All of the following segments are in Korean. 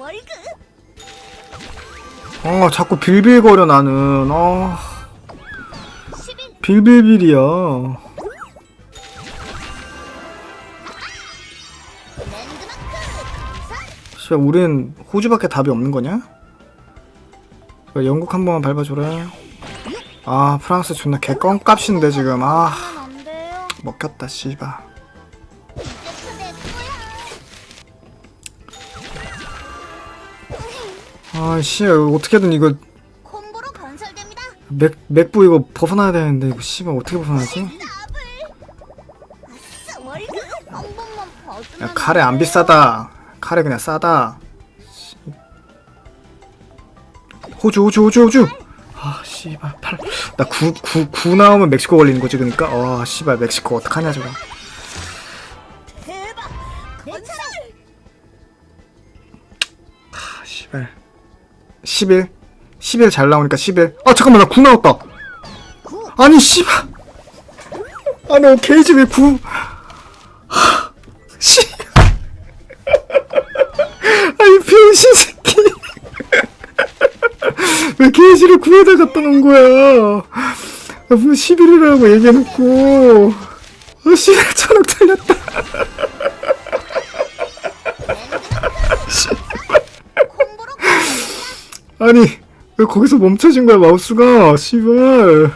월급. 아 자꾸 빌빌거려 나는. 아. 11 빌빌빌이야. 진짜 우린 호주밖에 답이 없는 거냐? 야, 영국 한 번만 밟아줘라. 아 프랑스 존나 개 껌값인데 지금. 아. 먹혔다 씨발 아씨 어떻게든 이거 콤보로 건설됩니다. 맥, 맥부 이거 벗어나야 되는데 이거 씨발 어떻게 벗어나지? 더블 아싸 월급 한 번만 봐주면 야 카레 안 비싸다. 카레 그냥 싸다. 씨. 호주 호주 호주 호주. 아 씨발 팔 나구구구 나오면 멕시코 걸리는 거지 그러니까? 아 씨발 멕시코 어떡하냐 저거. 대박. 건설. 아 씨발 11 11 잘 나오니까 11 아 잠깐만 나 9 나왔다. 구? 아니 씨발. 아니 게이지 왜 9? 씨. 아니 병신 새끼. 왜 게이지를 9에다 갖다 놓은 거야? 나 무슨 11이라고 얘기해놓고. 아 씨발 아니 왜 거기서 멈춰진 거야 마우스가? 씨발.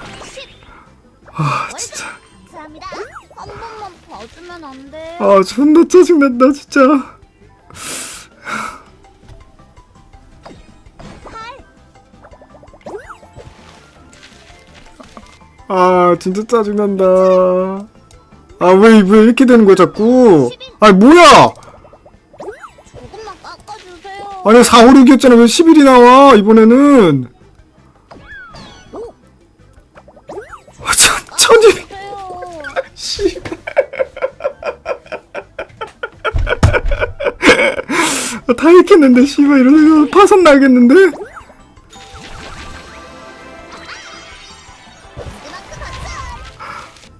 아 진짜. 감사합니다. 한 번만 봐주면 안 돼요 아 존나 짜증난다 진짜. 아 진짜 짜증난다. 아 왜 왜 이렇게 되는 거야 자꾸? 아니 뭐야 아니 4, 5, 6이었잖아. 왜 11이 나와 이번에는? 아, 천, 천이 주세요 씨발 아, 다 읽겠는데 씨발. 이러면 파산 나겠는데?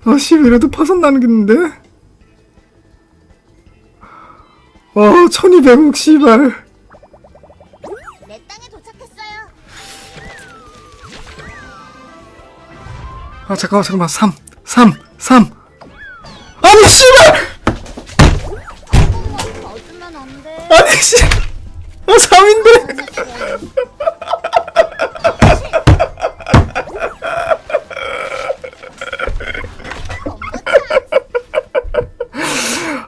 아 씨발. 이래도 파산 나겠는데? 아 1200억 씨발 아 잠깐만 잠깐만. 3 3 3 아니 씨발! 안 아니 씨아 3인데.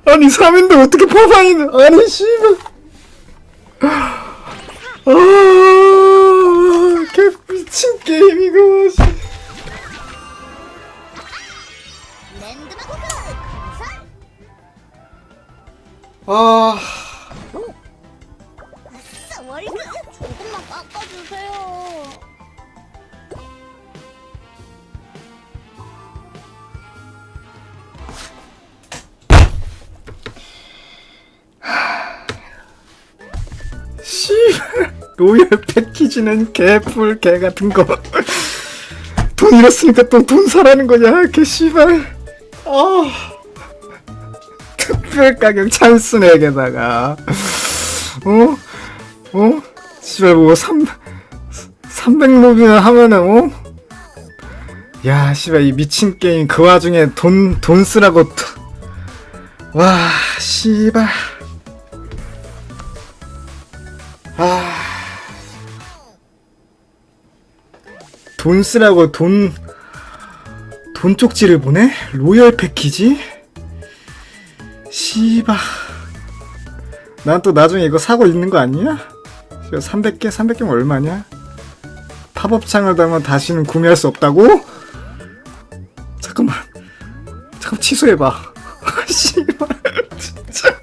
아니 3인데 어떻게 파산이 나 아니 씨발. 아 깎아주세요 씨발 패키지는 개뿔 개 같은 거. 돈 잃었으니까 또 돈 사라는 거냐? 개 씨발. 아. 특별 가격 찬스네 게다가 어? 어? 씨발 뭐 3, 300루비나 하면은 어? 야 씨발 이 미친 게임 그 와중에 돈 돈 쓰라고 또- 와 씨발 아. 돈 쓰라고 돈, 돈 쪽지를 보내? 로열 패키지? 씨바. 난또 나중에 이거 사고 있는 거 아니야? 300개? 300개면 얼마냐? 팝업창을 달면 다시는 구매할 수 없다고? 잠깐만. 잠깐 취소해봐. 씨발. 진짜.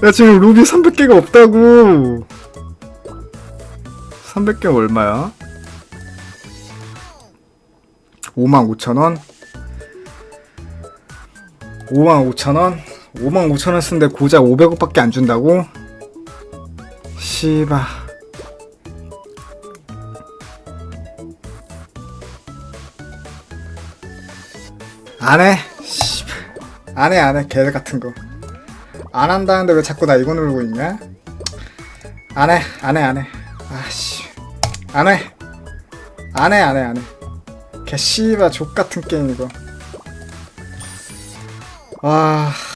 나 지금 루비 300개가 없다고. 300개 얼마야? 55,000원? 55,000원? 55,000원 쓰는데 고작 500억밖에 안 준다고? 씨바. 안 해. 씨발. 안 해, 안 해. 개 같은 거. 안 한다는데 왜 자꾸 나 이거 누르고 있냐? 안 해, 안 해, 안 해. 아씨. 안 해. 안 해, 안 해, 안 해. 개 씨바 족 같은 게임 이거. 와.